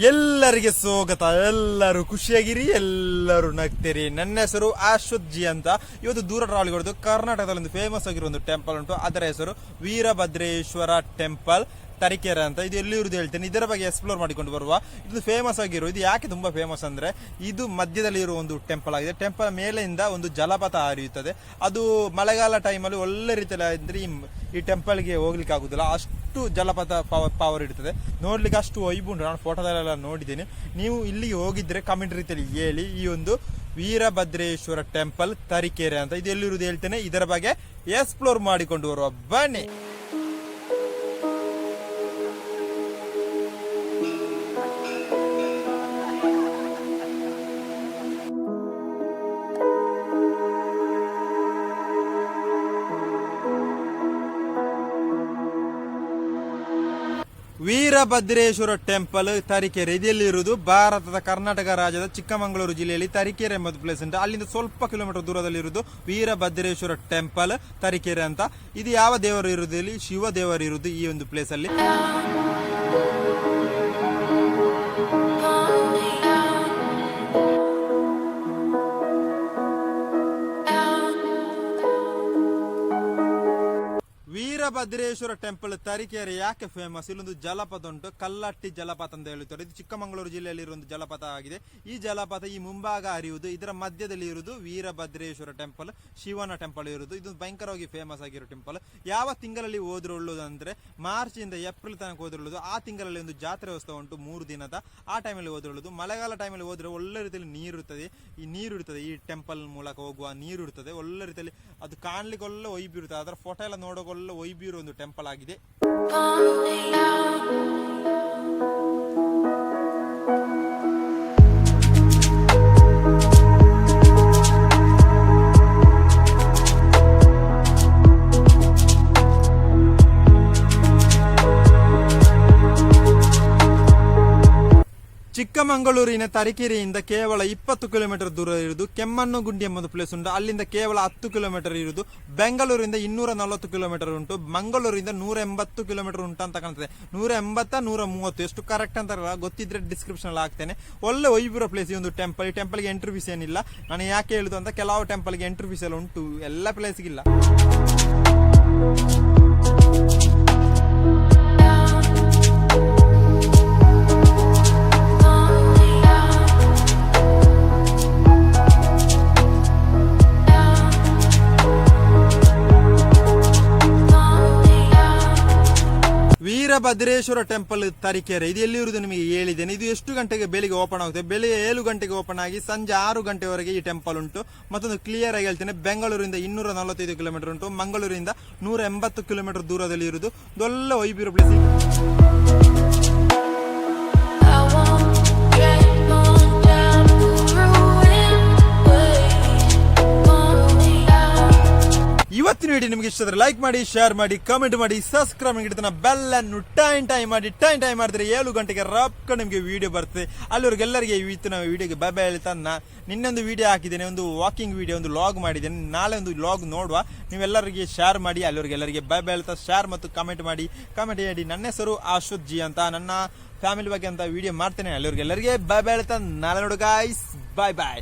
ಎಲ್ಲರಿಗೆ ಸ್ವಾಗತ. ಎಲ್ಲರೂ ಖುಷಿಯಾಗಿರಿ, ಎಲ್ಲರೂ ನಗ್ತೀರಿ. ನನ್ನ ಹೆಸರು ಅಶ್ವಥ್ ಜಿ ಅಂತ. ಇವತ್ತು ದೂರ ಟ್ರಾವೆಲ್ ಹೊಡೆದು ಕರ್ನಾಟಕದಲ್ಲಿ ಒಂದು ಫೇಮಸ್ ಆಗಿರೋ ಒಂದು ಟೆಂಪಲ್ ಉಂಟು. ಅದರ ಹೆಸರು ವೀರಭದ್ರೇಶ್ವರ ಟೆಂಪಲ್ ತರೀಕೆರೆ ಅಂತ. ಇದು ಎಲ್ಲಿರುವುದು ಹೇಳ್ತೇನೆ. ಇದರ ಬಗ್ಗೆ ಎಕ್ಸ್ಪ್ಲೋರ್ ಮಾಡಿಕೊಂಡು ಬರುವ ಇದು ಫೇಮಸ್ ಆಗಿರೋ, ಇದು ಯಾಕೆ ತುಂಬಾ ಫೇಮಸ್ ಅಂದ್ರೆ, ಇದು ಮಧ್ಯದಲ್ಲಿ ಇರುವ ಒಂದು ಟೆಂಪಲ್ ಆಗಿದೆ. ಟೆಂಪಲ್ ಮೇಲೆಯಿಂದ ಒಂದು ಜಲಪಾತ ಹರಿಯುತ್ತದೆ. ಅದು ಮಳೆಗಾಲ ಟೈಮಲ್ಲಿ ಒಳ್ಳೆ ರೀತಿಯಲ್ಲಿ ಅಂದ್ರೆ ಈ ಟೆಂಪಲ್ಗೆ ಹೋಗ್ಲಿಕ್ಕೆ ಆಗುದಿಲ್ಲ ಅಷ್ಟು ಜಲಪಾತ ಪವರ್ ಪವರ್ ಇರ್ತದೆ ನೋಡ್ಲಿಕ್ಕೆ ಅಷ್ಟು ವೈಬ್ ಉಂಟು. ನಾನು ಫೋಟೋದಲ್ಲೆಲ್ಲ ನೋಡಿದ್ದೀನಿ. ನೀವು ಇಲ್ಲಿಗೆ ಹೋಗಿದ್ರೆ ಕಮೆಂಟ್ ರೀತಿಯಲ್ಲಿ ಹೇಳಿ. ಈ ಒಂದು ವೀರಭದ್ರೇಶ್ವರ ಟೆಂಪಲ್ ತರೀಕೆರೆ ಅಂತ. ಇದು ಎಲ್ಲಿರುವುದು ಹೇಳ್ತೇನೆ? ಇದರ ಬಗ್ಗೆ ಎಕ್ಸ್ಪ್ಲೋರ್ ಮಾಡಿಕೊಂಡು ಬರುವ ಬನ್ನಿ. ವೀರಭದ್ರೇಶ್ವರ ಟೆಂಪಲ್ ತರೀಕೆರೆ. ಇದೆಲ್ಲಿರುವುದು ಭಾರತದ ಕರ್ನಾಟಕ ರಾಜ್ಯದ ಚಿಕ್ಕಮಗಳೂರು ಜಿಲ್ಲೆಯಲ್ಲಿ ತರೀಕೆರೆ ಎಂಬುದು ಪ್ಲೇಸ್ ಉಂಟು. ಅಲ್ಲಿಂದ ಸ್ವಲ್ಪ ಕಿಲೋಮೀಟರ್ ದೂರದಲ್ಲಿರುವುದು ವೀರಭದ್ರೇಶ್ವರ ಟೆಂಪಲ್ ತರೀಕೆರೆ ಅಂತ. ಇದು ಯಾವ ದೇವರು ಇರುವುದು ಶಿವ ದೇವರು ಇರುವುದು ಈ ಒಂದು ಪ್ಲೇಸ್ ವೀರಭದ್ರೇಶ್ವರ ಟೆಂಪಲ್ ತರೀಕೆರೆ ಯಾಕೆ ಫೇಮಸ್ ಇಲ್ಲೊಂದು ಜಲಪಾತ ಉಂಟು, ಕಲ್ಲಟ್ಟಿ ಜಲಪಾತ ಅಂತ ಹೇಳುತ್ತಾರೆ ಇದು ಚಿಕ್ಕಮಗಳೂರು ಜಿಲ್ಲೆಯಲ್ಲಿ ಒಂದು ಜಲಪಾತ ಆಗಿದೆ. ಈ ಜಲಪಾತ ಈ ಮುಂಭಾಗ ಹರಿಯುವುದು, ಇದರ ಮಧ್ಯದಲ್ಲಿ ಇರುವುದು ವೀರಭದ್ರೇಶ್ವರ ಟೆಂಪಲ್, ಶಿವನ ಟೆಂಪಲ್ ಇರುವುದು. ಇದು ಭಯಂಕರವಾಗಿ ಫೇಮಸ್ ಆಗಿರೋ ಟೆಂಪಲ್. ಯಾವ ತಿಂಗಳಲ್ಲಿ ಹೋದ್ರೆ ಅಂದ್ರೆ ಮಾರ್ಚ್ ಇಂದ ಏಪ್ರಿಲ್ ತನಕ ಹೋದ್ರೆ ಉಳ್ಳುದು ಆ ತಿಂಗಳಲ್ಲಿ ಒಂದು ಜಾತ್ರೆ ಉತ್ಸವ ಉಂಟು, ಮೂರು ದಿನದ. ಆ ಟೈಮಲ್ಲಿ ಹೋದ್ರೆ ಉಳ್ಳುದು ಮಳೆಗಾಲ ಟೈಮಲ್ಲಿ ಹೋದ್ರೆ ಒಳ್ಳೆ ರೀತಿಯಲ್ಲಿ ನೀರು ಇರ್ತದೆ. ಈ ನೀರು ಇರ್ತದೆ, ಈ ಟೆಂಪಲ್ ಮೂಲಕ ಹೋಗುವ ನೀರು ಇರ್ತದೆ. ಒಳ್ಳೆ ರೀತಿಯಲ್ಲಿ ಅದು ಕಾಣ್ಲಿಕ್ಕೆ ಒಳ್ಳೆ ಒಯ್ಬಿರುತ್ತೆ. ಅದರ ಫೋಟೋ ಎಲ್ಲ ನೋಡೋಕೆ ಒಳ್ಳೆ ಒಯ್ಬಿ ಒಂದು ಟೆಂಪಲ್ ಆಗಿದೆ. ಚಿಕ್ಕಮಗಳೂರಿನ ತರೀಕೆರೆಯಿಂದ ಕೇವಲ ಇಪ್ಪತ್ತು ಕಿಲೋಮೀಟರ್ ದೂರ ಇರುವುದು ಕೆಮ್ಮಣ್ಣುಗುಂಡಿ ಎಂಬ ಪ್ಲೇಸ್ ಉಂಟು. ಅಲ್ಲಿಂದ ಕೇವಲ ಹತ್ತು ಕಿಲೋಮೀಟರ್ ಇರುವುದು. ಬೆಂಗಳೂರಿಂದ ಇನ್ನೂರ ನಲವತ್ತು ಕಿಲೋಮೀಟರ್ ಉಂಟು. ಮಂಗಳೂರಿಂದ ನೂರ ಎಂಬತ್ತು ಕಿಲೋಮೀಟರ್ ಉಂಟು ಅಂತ ಕಾಣ್ತದೆ. ನೂರ ಎಂಬತ್ತ, ನೂರ ಮೂವತ್ತು. ಎಷ್ಟು ಕರೆಕ್ಟ್ ಅಂತ ಗೊತ್ತಿದ್ರೆ ಡಿಸ್ಕ್ರಿಪ್ಷನ್ ಅಲ್ಲಿ ಹಾಕ್ತೇನೆ. ಒಳ್ಳೆ ಒಯ್ಬಿರೋ ಪ್ಲೇಸ್ ಈ ಒಂದು ಟೆಂಪಲ್ ಈ ಟೆಂಪಲ್ಗೆ ಎಂಟ್ರಿ ಫೀಸ್ ಏನಿಲ್ಲ. ನಾನು ಯಾಕೆ ಹೇಳುದು ಅಂತ ಕೆಲವು ಟೆಂಪಲ್ಗೆ ಎಂಟ್ರಿ ಫೀಸ್ ಎಲ್ಲ ಉಂಟು. ಎಲ್ಲ ಪ್ಲೇಸ್ಗಿಲ್ಲ ವೀರಭದ್ರೇಶ್ವರ ಟೆಂಪಲ್ ತರೀಕೆರೆ. ಇದು ಎಲ್ಲಿರುವುದು ನಿಮಗೆ ಹೇಳಿದ್ದೇನೆ. ಇದು ಎಷ್ಟು ಗಂಟೆಗೆ ಬೆಳಿಗ್ಗೆ ಓಪನ್ ಆಗುತ್ತೆ? ಬೆಳಿಗ್ಗೆ ಏಳು ಗಂಟೆಗೆ ಓಪನ್ ಆಗಿ ಸಂಜೆ ಆರು ಗಂಟೆವರೆಗೆ ಈ ಟೆಂಪಲ್ ಉಂಟು. ಮತ್ತೊಂದು ಕ್ಲಿಯರ್ ಆಗಿ ಹೇಳ್ತೇನೆ, ಬೆಂಗಳೂರಿಂದ ಇನ್ನೂರ ನಲವತ್ತೈದು ಕಿಲೋಮೀಟರ್ ಉಂಟು. ಮಂಗಳೂರಿಂದ ನೂರ ಎಂಬತ್ತು ಕಿಲೋಮೀಟರ್ ದೂರದಲ್ಲಿ ಇರುವುದು ದೊಡ್ಡ ವೈಬಿರು ಪ್ಲೇಸ್ ನಿಮಗೆ ಇಷ್ಟ ಲೈಕ್ ಮಾಡಿ ಶೇರ್ ಮಾಡಿ ಕಮೆಂಟ್ ಮಾಡಿ ಸಬ್ಸ್ಕ್ರೈಬ್ ಮಾಡಿ ಬೆಲ್ ಅನ್ನು ಟೈಮ್ ಟೈಮ್ ಮಾಡಿ ಟೈಮ್ ಟೈಮ್ ಮಾಡಿದ್ರೆ ಏಳು ಗಂಟೆಗೆ ರೊಕ್ಕ ನಿಮಗೆ ವಿಡಿಯೋ ಬರ್ತದೆ. ಅಲ್ಲಿವರೆಗೆಲ್ಲರಿಗೆ ಇವತ್ತಿನ ವಿಡಿಯೋಗೆ ಬೈ ಬೈ ನಿನ್ನೊಂದು ವಿಡಿಯೋ ಹಾಕಿದ್ದೇನೆ, ಒಂದು ವಾಕಿಂಗ್ ವಿಡಿಯೋ ಒಂದು ಲಾಗ್ ಮಾಡಿದ್ದೇನೆ. ನಾಳೆ ಒಂದು ಲಾಗ್ ನೋಡುವ. ನೀವೆಲ್ಲರಿಗೆ ಶೇರ್ ಮಾಡಿ, ಅಲ್ಲಿವರೆಗೆಲ್ಲರಿಗೆ ಬೈ ಬೈ ಹೇಳ್ತಾ ಶೇರ್ ಮತ್ತು ಕಮೆಂಟ್ ಮಾಡಿ. ಕಮೆಂಟ್ ಮಾಡಿ ನನ್ನ ಹೆಸರು ಅಶ್ವಥ್ ಜಿ ಅಂತ ನನ್ನ ಫ್ಯಾಮಿಲಿ ಬಗ್ಗೆ ಅಂತ ವಿಡಿಯೋ ಮಾಡ್ತೇನೆ. ಅಲ್ಲಿವರೆಗೆಲ್ಲರಿಗೆ ಬೈ ಬೈ ಹೇಳ್ತಾ ನಾಳೆ ನೋಡು ಗಾಯ್ಸ್ ಬಾಯ್ ಬಾಯ್